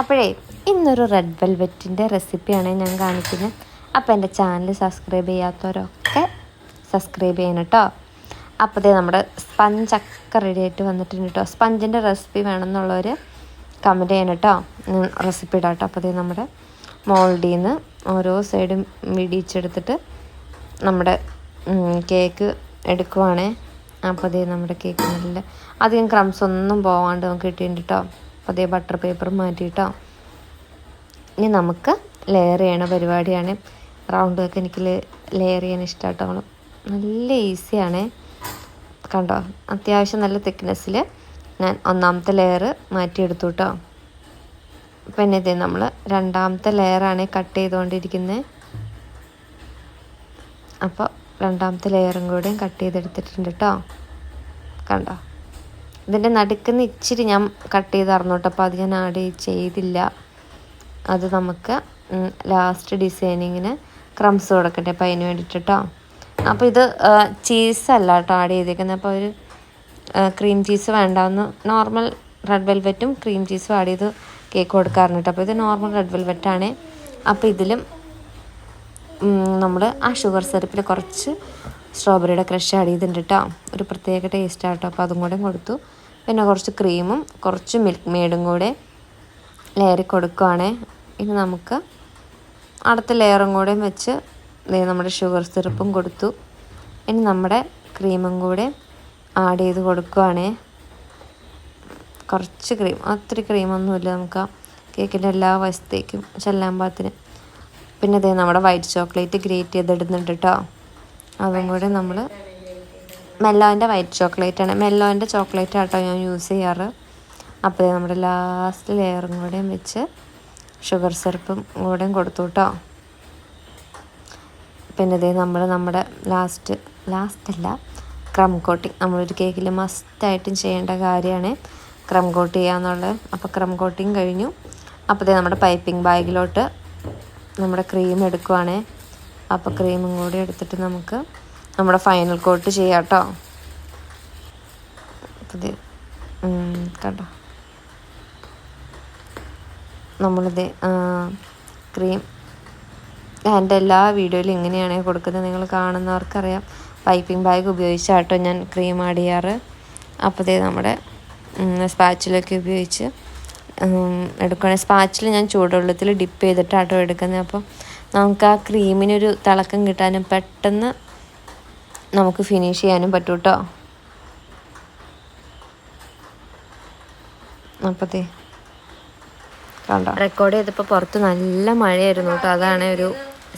അപ്പോഴേ ഇന്നൊരു റെഡ് വെൽവെറ്റിന്റെ റെസിപ്പിയാണ് ഞാൻ കാണിക്കുന്നത്. അപ്പോൾ എന്റെ ചാനൽ സബ്സ്ക്രൈബ് ചെയ്യാത്തവരൊക്കെ സബ്സ്ക്രൈബ് ചെയ്യണം കേട്ടോ. അപ്പോൾ ഇതേ നമ്മുടെ സ്പഞ്ചൊക്കെ റെഡി ആയിട്ട് വന്നിട്ടുണ്ട് കേട്ടോ. സ്പഞ്ചിന്റെ റെസിപ്പി വേണമെന്നുള്ളവർ കമന്റ് ചെയ്യണം കേട്ടോ. റെസിപ്പി ഇടാം കേട്ടോ. അപ്പോൾ നമ്മുടെ മോൾഡിൽ നിന്ന് ഓരോ സൈഡും വിടിയിച്ചെടുത്തിട്ട് നമ്മുടെ കേക്ക് എടുക്കുവാണേ. അപ്പോൾ നമ്മുടെ കേക്ക് നല്ല അധികം ക്രംസ് ഒന്നും പോവാണ്ട് നമുക്ക് കിട്ടിയിട്ടുണ്ട് കേട്ടോ. അപ്പോൾ അതേ ബട്ടർ പേപ്പർ മാറ്റിയിട്ടോ. ഇനി നമുക്ക് ലെയർ ചെയ്യണ പരിപാടിയാണ്. റൗണ്ട് കേക്ക് എനിക്ക് ലെയർ ചെയ്യാൻ ഇഷ്ടമാട്ടോ നല്ല ഈസിയാണ് കണ്ടോ? അത്യാവശ്യം നല്ല തിക്നെസ്സിൽ ഞാൻ ഒന്നാമത്തെ ലെയർ മാറ്റിയെടുത്തു കേട്ടോ പിന്നെ ഇതേ നമ്മൾ രണ്ടാമത്തെ ലെയറാണ് കട്ട് ചെയ്തുകൊണ്ടിരിക്കുന്നത് അപ്പോൾ രണ്ടാമത്തെ ലെയറും കൂടെയും കട്ട് ചെയ്തെടുത്തിട്ടുണ്ട് കേട്ടോ കണ്ടോ? ഇതിന്റെ നടുക്കുന്ന ഇച്ചിരി ഞാൻ കട്ട് ചെയ്തായിരുന്നു കേട്ടോ അപ്പോൾ അത് ഞാൻ ആഡ് ചെയ്തില്ല. അത് നമുക്ക് ലാസ്റ്റ് ഡിസൈനിങ്ങിന് ക്രംസ് കൊടുക്കട്ടെ. അപ്പോൾ അതിന് വേണ്ടിയിട്ട് കേട്ടോ അപ്പോൾ ഇത് ചീസല്ല കേട്ടോ ആഡ് ചെയ്തേക്കുന്നത് അപ്പോൾ ഒരു ക്രീം ചീസ് വേണ്ടാന്ന് നോർമൽ റെഡ് വെൽവെറ്റും ക്രീം ചീസും ആഡ് ചെയ്ത് കേക്ക് കൊടുക്കാറുണ്ട് കേട്ടോ അപ്പോൾ ഇത് നോർമൽ റെഡ് വെൽവെറ്റാണ് അപ്പോൾ ഇതിലും നമ്മൾ ആ ഷുഗർ സിറപ്പിൽ കുറച്ച് സ്ട്രോബെറിയുടെ ക്രഷ് ആഡ് ചെയ്തിട്ടുണ്ട് കേട്ടോ ഒരു പ്രത്യേക ടേസ്റ്റ് ആട്ടോ. അപ്പോൾ അതും കൂടെ കൊടുത്തു. പിന്നെ കുറച്ച് ക്രീമും കുറച്ച് മിൽക്ക് മെയ്ഡും കൂടെ ലെയറിൽ കൊടുക്കുവാണേ. ഇനി നമുക്ക് അടുത്ത ലെയറും കൂടെ വെച്ച് നമ്മുടെ ഷുഗർ സിറപ്പും കൊടുത്തു. ഇനി നമ്മുടെ ക്രീമും കൂടെ ആഡ് ചെയ്ത് കൊടുക്കുവാണേ. കുറച്ച് ക്രീം ഒത്തിരി ക്രീമൊന്നുമില്ല നമുക്ക് കേക്കിന്റെ എല്ലാ വശത്തേക്കും ചെല്ലാൻ പാത്തിന് പിന്നെ ഇതേ നമ്മുടെ വൈറ്റ് ചോക്ലേറ്റ് ഗ്രേറ്റ് ചെയ്തിടുന്നുണ്ട് കേട്ടോ അതും കൂടെ നമ്മൾ മെല്ലോന്റെ വൈറ്റ് ചോക്ലേറ്റ് ആണ്. മെല്ലോന്റെ ചോക്ലേറ്റ് ആട്ടോ ഞാൻ യൂസ് ചെയ്യാറ്. അപ്പോൾ നമ്മുടെ ലാസ്റ്റ് ലെയറും കൂടെയും വെച്ച് ഷുഗർ സിറപ്പും കൂടെയും കൊടുത്തു കേട്ടോ പിന്നെ ഇതേ നമ്മൾ നമ്മുടെ ലാസ്റ്റ് ലാസ്റ്റ് അല്ല ക്രം കോട്ടിങ് നമ്മളൊരു കേക്കിൽ മസ്റ്റായിട്ടും ചെയ്യേണ്ട കാര്യമാണ് ക്രം കോട്ട് ചെയ്യുക എന്നുള്ളത്. അപ്പോൾ ക്രം കോട്ടിങ് കഴിഞ്ഞു. അപ്പോഴത്തേ നമ്മുടെ പൈപ്പിംഗ് ബാഗിലോട്ട് നമ്മുടെ ക്രീം എടുക്കുവാണേ. അപ്പോൾ ക്രീമും കൂടി എടുത്തിട്ട് നമുക്ക് നമ്മുടെ ഫൈനൽ കോട്ട് ചെയ്യാം കേട്ടോ പുതിയ കേട്ടോ നമ്മളിത് ക്രീം എന്റെ എല്ലാ വീഡിയോയിലും ഇങ്ങനെയാണ് കൊടുക്കുന്നത്. നിങ്ങൾ കാണുന്നവർക്കറിയാം. പൈപ്പിംഗ് ബാഗ് ഉപയോഗിച്ചാട്ടോ ഞാൻ ക്രീം ആഡ് ചെയ്യാറ്. അപ്പോൾ നമ്മുടെ സ്പാച്ചിലൊക്കെ ഉപയോഗിച്ച് എടുക്കുകയാണെങ്കിൽ സ്പാച്ചിൽ ഞാൻ ചൂടുവെള്ളത്തിൽ ഡിപ്പ് ചെയ്തിട്ടാട്ടോ എടുക്കുന്നത്. അപ്പോൾ നമുക്ക് ആ ക്രീമിനൊരു തിളക്കം കിട്ടാനും പെട്ടെന്ന് നമുക്ക് ഫിനിഷ് ചെയ്യാനും പറ്റും കേട്ടോ അപ്പത്തേ കണ്ടോ? റെക്കോർഡ് ചെയ്തപ്പോൾ പുറത്ത് നല്ല മഴയായിരുന്നു കേട്ടോ അതാണ് ഒരു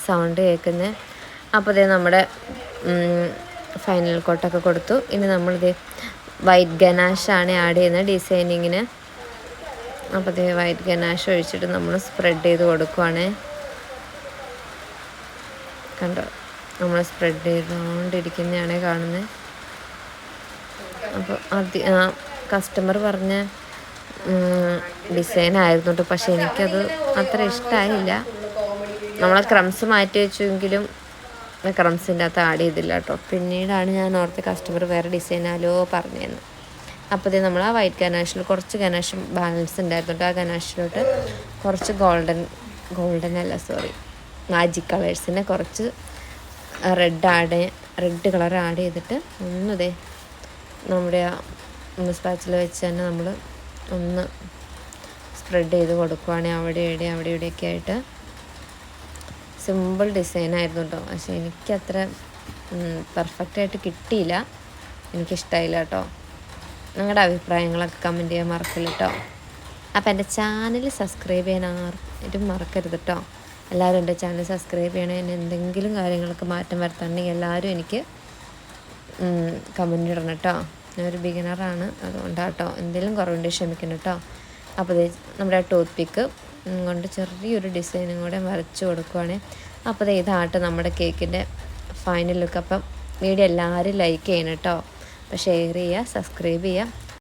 സൗണ്ട് കേൾക്കുന്നത് അപ്പോൾ ഇതേ നമ്മുടെ ഫൈനൽ കോട്ടൊക്കെ കൊടുത്തു. ഇനി നമ്മളിത് വൈറ്റ് ഗനാഷാണ് ആഡ് ചെയ്യുന്നത് ഡിസൈനിങ്ങിന് അപ്പോൾ ഇതേ വൈറ്റ് ഗനാഷ് ഒഴിച്ചിട്ട് നമ്മൾ സ്പ്രെഡ് ചെയ്ത് കൊടുക്കുവാണേ. കണ്ടോ? നമ്മൾ സ്പ്രെഡ് ചെയ്തുകൊണ്ടിരിക്കുന്നതാണ് കാണുന്നത് അപ്പോൾ അതി കസ്റ്റമർ പറഞ്ഞ ഡിസൈൻ ആയിരുന്നു കേട്ടോ പക്ഷെ എനിക്കത് അത്ര ഇഷ്ടമായില്ല നമ്മൾ ക്രംസ് മാറ്റി വെച്ചെങ്കിലും ക്രംസിന്റെ അകത്ത് ആഡ് ചെയ്തില്ല കേട്ടോ പിന്നീടാണ് ഞാൻ ഓർത്ത് കസ്റ്റമർ വേറെ ഡിസൈനാലോ പറഞ്ഞതെന്ന് അപ്പോൾ ഇത് നമ്മൾ ആ വൈറ്റ് ഗനാഷിൽ കുറച്ച് ഗനാഷ് ബാലൻസ് ഉണ്ടായിരുന്നു കേട്ടോ ആ ഗനാഷിലോട്ട് കുറച്ച് ഗോൾഡൻ ഗോൾഡൻ അല്ല സോറി മാജിക് കളേഴ്സിനെ കുറച്ച് red add red colour add ചെയ്തിട്ട് ഒന്നിതേ നമ്മുടെ ആ സ്പാച്ചിൽ വെച്ച് തന്നെ നമ്മൾ ഒന്ന് സ്പ്രെഡ് ചെയ്ത് കൊടുക്കുവാണെങ്കിൽ അവിടെ ഇവിടെ അവിടെ ഇവിടെയൊക്കെ ആയിട്ട്. സിമ്പിൾ ഡിസൈനായിരുന്നു കേട്ടോ പക്ഷെ എനിക്കത്ര പെർഫെക്റ്റായിട്ട് കിട്ടിയില്ല. എനിക്കിഷ്ടമായില്ല കേട്ടോ നിങ്ങളുടെ അഭിപ്രായങ്ങളൊക്കെ കമന്റ് ചെയ്യാൻ മറക്കില്ല കേട്ടോ അപ്പോൾ എന്റെ ചാനൽ സബ്സ്ക്രൈബ് ചെയ്യാൻ ആരും മറക്കരുത് കേട്ടോ എല്ലാവരും എന്റെ ചാനൽ സബ്സ്ക്രൈബ് ചെയ്യണേ. എന്നെ എന്തെങ്കിലും കാര്യങ്ങളൊക്കെ മാറ്റം വരുത്താണെങ്കിൽ എല്ലാവരും എനിക്ക് കമന്റ് ഇടണം കേട്ടോ. ഞാനൊരു ബിഗിനറാണ് അതുകൊണ്ടാട്ടോ എന്തെങ്കിലും കുറവുണ്ട് ക്ഷമിക്കണം കേട്ടോ അപ്പോൾ നമ്മുടെ ടൂത്ത് പിക്ക് കൊണ്ട് ചെറിയൊരു ഡിസൈനും കൂടെ വരച്ച് കൊടുക്കുവാണെങ്കിൽ അപ്പോൾ ഇതാട്ട് നമ്മുടെ കേക്കിന്റെ ഫൈനൽ ലുക്ക് അപ്പം വീഡിയോ എല്ലാവരും ലൈക്ക് ചെയ്യണം കേട്ടോ അപ്പോൾ ഷെയർ ചെയ്യുക സബ്സ്ക്രൈബ് ചെയ്യുക.